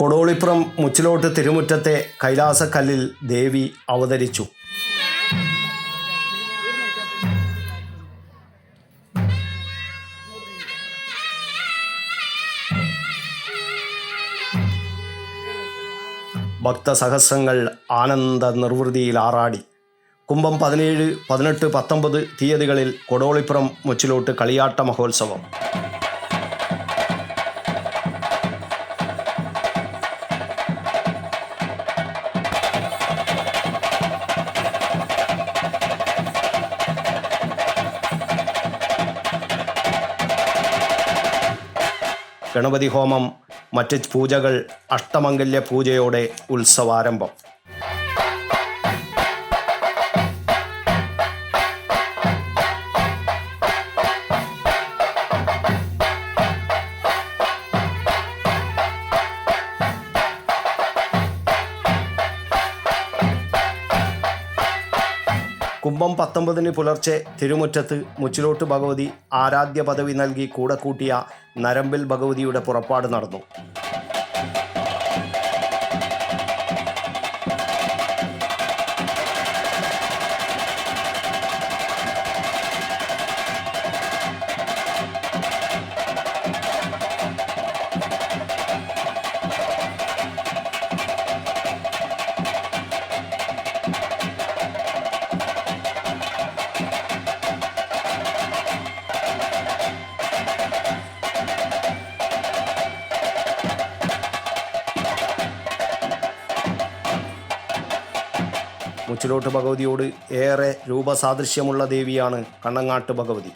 കൊടോളിപ്പുറം മുച്ചിലോട്ട് തിരുമുറ്റത്തെ കൈലാസക്കല്ലിൽ ദേവി അവതരിച്ചു. ഭക്തസഹസ്രങ്ങൾ ആനന്ദ നിർവൃതിയിൽ ആറാടി. കുംഭം പതിനേഴ് പതിനെട്ട് പത്തൊമ്പത് തീയതികളിൽ കൊടോളിപ്പുറം മുച്ചിലോട്ട് കളിയാട്ട മഹോത്സവം. ഗണപതി ഹോമം മറ്റ് പൂജകൾ അഷ്ടമംഗല്യ പൂജയോടെ ഉത്സവാരംഭം. കുംഭം പത്തൊമ്പതിന് പുലർച്ചെ തിരുമുറ്റത്ത് മുച്ചിലോട്ട് ഭഗവതി ആരാധ്യ പദവി നൽകി കൂടെ കൂട്ടിയ നരമ്പിൽ ഭഗവതിയുടെ പുറപ്പാട് നടന്നു. മുച്ചിലോട്ട് ഭഗവതിയോട് ഏറെ രൂപസാദൃശ്യമുള്ള ദേവിയാണ് കണ്ണങ്ങാട്ട് ഭഗവതി.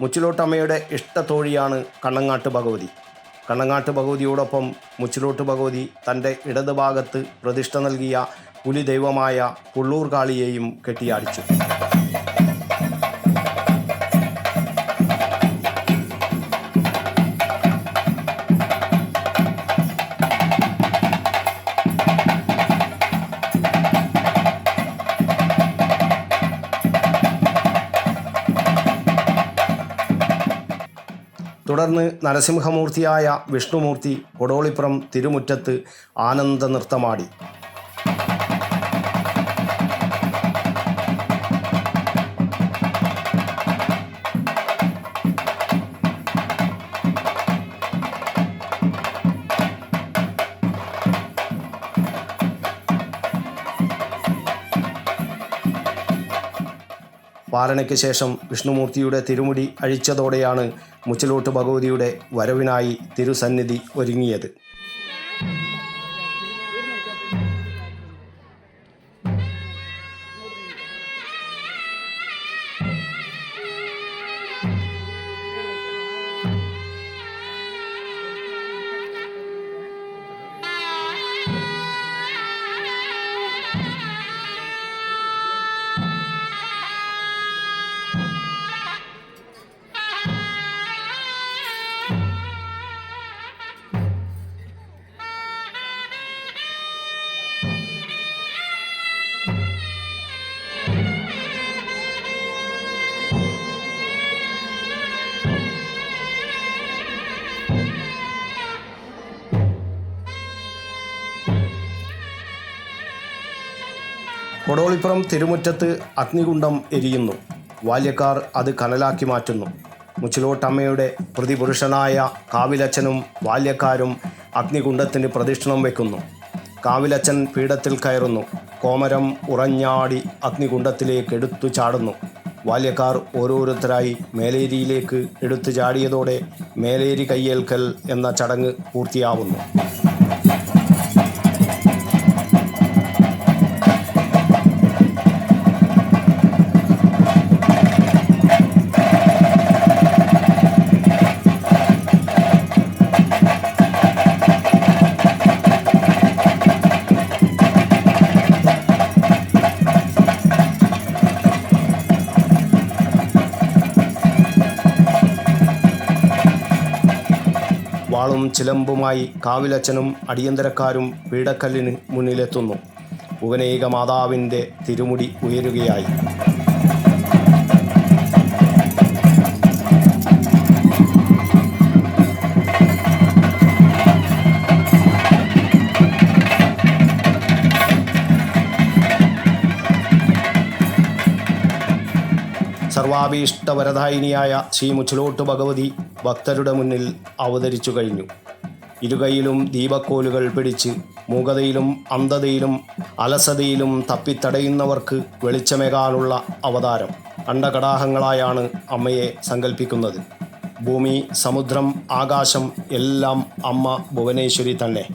മുച്ചിലോട്ടമ്മയുടെ ഇഷ്ടത്തോഴിയാണ് കണ്ണങ്ങാട്ട് ഭഗവതി. കണ്ണങ്ങാട്ട് ഭഗവതിയോടൊപ്പം മുച്ചിലോട്ട് ഭഗവതി തന്റെ ഇടതുഭാഗത്ത് പ്രതിഷ്ഠ നൽകിയ പുലിദൈവമായ പുള്ളൂർ കാളിയെയും കെട്ടിയാടിച്ചു. തുടർന്ന് നരസിംഹമൂർത്തിയായ വിഷ്ണുമൂർത്തി കൊടോളിപ്പുറം തിരുമുറ്റത്ത് ആനന്ദ നൃത്തമാടി. പാലനയ്ക്ക് ശേഷം വിഷ്ണുമൂർത്തിയുടെ തിരുമുടി അഴിച്ചതോടെയാണ് മുച്ചിലോട്ട് ഭഗവതിയുടെ വരവിനായി തിരുസന്നിധി ഒരുങ്ങിയത്. കൊടോളിപ്പുറം തിരുമുറ്റത്ത് അഗ്നികുണ്ഡം എരിയുന്നു. ബാല്യക്കാർ അത് കനലാക്കി മാറ്റുന്നു. മുച്ചിലോട്ടമ്മയുടെ പ്രതിപുരുഷനായ കാവിലച്ചനും ബാല്യക്കാരും അഗ്നികുണ്ഡത്തിന് പ്രദക്ഷിണം വെക്കുന്നു. കാവിലച്ചൻ പീഠത്തിൽ കയറുന്നു. കോമരം ഉറഞ്ഞാടി അഗ്നികുണ്ഡത്തിലേക്ക് എടുത്തു ചാടുന്നു. ബാല്യക്കാർ ഓരോരുത്തരായി മേലേരിയിലേക്ക് എടുത്തു ചാടിയതോടെ മേലേരി കയ്യേൽക്കൽ എന്ന ചടങ്ങ് പൂർത്തിയാവുന്നു. വാളും ചിലമ്പുമായി കാവിലച്ചനും അടിയന്തരക്കാരും പീഡക്കല്ലിന് മുന്നിലെത്തുന്നു. ഭുവനേക മാതാവിന്റെ തിരുമുടി ഉയരുകയായി. സർവാഭീഷ്ടവരദായിനിയായ ശ്രീ മുച്ചിലോട്ട് ഭഗവതി ഭക്തരുടെ മുന്നിൽ അവതരിച്ചു കഴിഞ്ഞു. ഇരുകൈയിലും ദീപക്കോലുകൾ പിടിച്ച് മൂകതയിലും അന്ധതയിലും അലസതയിലും തപ്പിത്തടയുന്നവർക്ക് വെളിച്ചമേകാനുള്ള അവതാരം. അണ്ടകടാഹങ്ങളായാണ് അമ്മയെ സങ്കല്പിക്കുന്നത് ഭൂമി സമുദ്രം ആകാശം എല്ലാം അമ്മ ഭുവനേശ്വരി തന്നെ.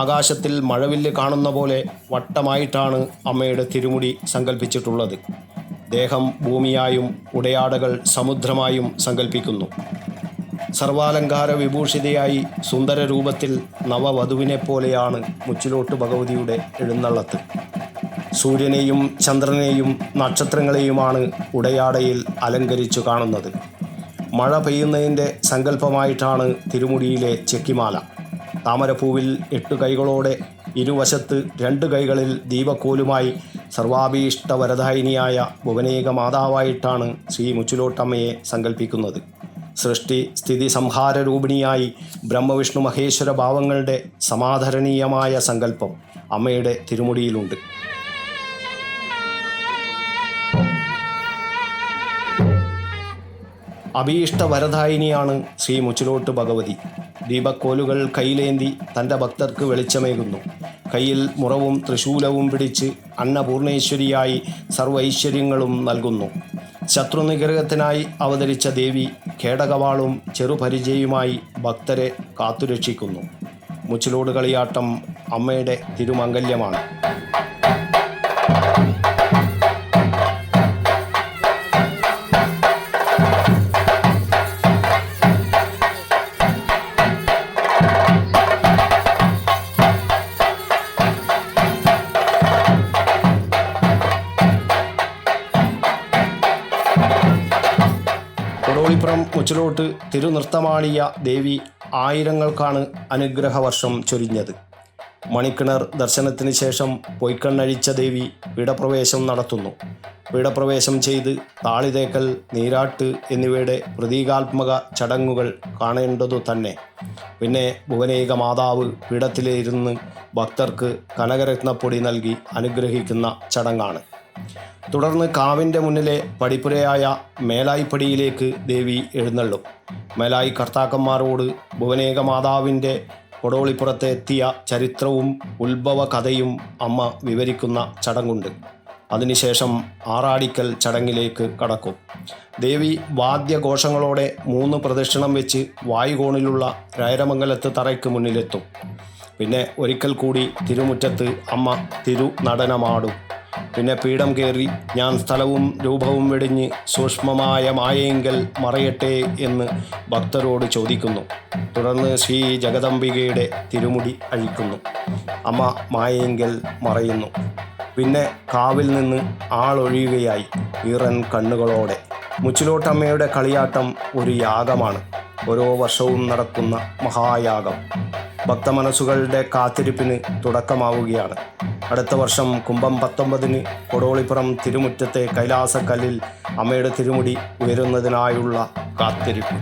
ആകാശത്തിൽ മഴവില്ല് കാണുന്ന പോലെ വട്ടമായിട്ടാണ് അമ്മയുടെ തിരുമുടി സങ്കല്പിച്ചിട്ടുള്ളത് ദേഹം ഭൂമിയായും ഉടയാടകൾ സമുദ്രമായും സങ്കല്പിക്കുന്നു സർവാലങ്കാര വിഭൂഷിതയായി സുന്ദര രൂപത്തിൽ നവവധുവിനെ പോലെയാണ് മുച്ചിലോട്ട് ഭഗവതിയുടെ എഴുന്നള്ളത്ത്. സൂര്യനെയും ചന്ദ്രനെയും നക്ഷത്രങ്ങളെയുമാണ് ഉടയാടയിൽ അലങ്കരിച്ചു കാണുന്നത്. മഴ പെയ്യുന്നതിന്റെ സങ്കല്പമായിട്ടാണ് തിരുമുടിയിലെ ചെക്കിമാല. താമരപ്പൂവിൽ എട്ട് കൈകളോടെ ഇരുവശത്ത് രണ്ട് കൈകളിൽ ദീപക്കോലുമായി സർവാഭീഷ്ട വരദായിനിയായ ഭുവനേക മാതാവായിട്ടാണ് ശ്രീ മുച്ചുലോട്ടമ്മയെ സങ്കല്പിക്കുന്നത് സൃഷ്ടി സ്ഥിതി സംഹാര രൂപിണിയായി ബ്രഹ്മവിഷ്ണു മഹേശ്വര ഭാവങ്ങളുടെ സമാധരണീയമായ സങ്കല്പം അമ്മയുടെ തിരുമുടിയിലുണ്ട്. അഭീഷ്ട വരദായിനിയാണ് ശ്രീ മുച്ചിലോട്ട് ഭഗവതി. ദീപക്കോലുകൾ കയ്യിലേന്തി തന്റെ ഭക്തർക്ക് വെളിച്ചമേകുന്നു. കയ്യിൽ മുറവും തൃശൂലവും പിടിച്ച് അന്നപൂർണേശ്വരിയായി സർവൈശ്വര്യങ്ങളും നൽകുന്നു. ശത്രുനിഗ്രഹത്തിനായി അവതരിച്ച ദേവി കേടകവാളും ചെറുപരിചയുമായി ഭക്തരെ കാത്തുരക്ഷിക്കുന്നു. മുച്ചിലോട് കളിയാട്ടം അമ്മയുടെ തിരുമംഗല്യമാണ്. കൊടോളിപ്പുറം തിരുനൃത്തമാണിയ ദേവി ആയിരങ്ങൾക്കാണ് അനുഗ്രഹവർഷം ചൊരിഞ്ഞത്. മണിക്കിണർ ദർശനത്തിന് ശേഷം പൊയ്ക്കണ്ണഴിച്ച ദേവി പീഠപ്രവേശം നടത്തുന്നു. പീഠപ്രവേശം ചെയ്ത് താളിതേക്കൽ നീരാട്ട് എന്നിവയുടെ പ്രതീകാത്മക ചടങ്ങുകൾ കാണേണ്ടതു തന്നെ. പിന്നെ ഭുവനേക മാതാവ് പീഠത്തിലിരുന്ന് ഭക്തർക്ക് കനകരത്നപ്പൊടി നൽകി അനുഗ്രഹിക്കുന്ന ചടങ്ങാണ്. തുടർന്ന് കാവിന്റെ മുന്നിലെ പടിപ്പുരയായ മേലായിപ്പടിയിലേക്ക് ദേവി എഴുന്നള്ളും. മേലായി കർത്താക്കന്മാരോട് ഭുവനേക മാതാവിന്റെ കൊടോളിപ്പുറത്തെ എത്തിയ ചരിത്രവും ഉത്ഭവ കഥയും അമ്മ വിവരിക്കുന്ന ചടങ്ങുണ്ട്. അതിനുശേഷം ആറാടിക്കൽ ചടങ്ങിലേക്ക് കടക്കും. ദേവി വാദ്യഘോഷങ്ങളോടെ മൂന്ന് പ്രദക്ഷിണം വെച്ച് വായുകോണിലുള്ള രായരമംഗലത്ത് തറയ്ക്ക് മുന്നിലെത്തും. പിന്നെ ഒരിക്കൽ കൂടി തിരുമുറ്റത്ത് അമ്മ തിരു നടനമാടും പിന്നെ പീഠം കയറി ഞാൻ സ്ഥലവും രൂപവും വെടിഞ്ഞ് സൂക്ഷ്മമായ മായയെങ്കിൽ മറയട്ടെ എന്ന് ഭക്തരോട് ചോദിക്കുന്നു. തുടർന്ന് ശ്രീ ജഗദംബികയുടെ തിരുമുടി അഴിക്കുന്നു. അമ്മ മായയെങ്കിൽ മറയുന്നു. പിന്നെ കാവിൽ നിന്ന് ആളൊഴിയുകയായി ഈറൻ കണ്ണുകളോടെ. മുച്ചിലോട്ടമ്മയുടെ കളിയാട്ടം ഒരു യാഗമാണ്. ഓരോ വർഷവും നടക്കുന്ന മഹായാഗം. ഭക്തമനസ്സുകളുടെ കാത്തിരിപ്പിന് തുടക്കമാവുകയാണ്. അടുത്ത വർഷം കുംഭം പത്തൊമ്പതിന് കൊടോളിപ്പുറം തിരുമുറ്റത്തെ കൈലാസക്കല്ലിൽ അമ്മയുടെ തിരുമുടി ഉയരുന്നതിനായുള്ള കാത്തിരിപ്പ്.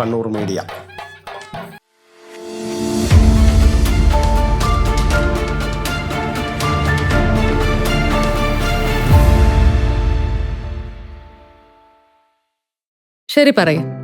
കണ്ണൂർ മീഡിയ. ശരി പറയും.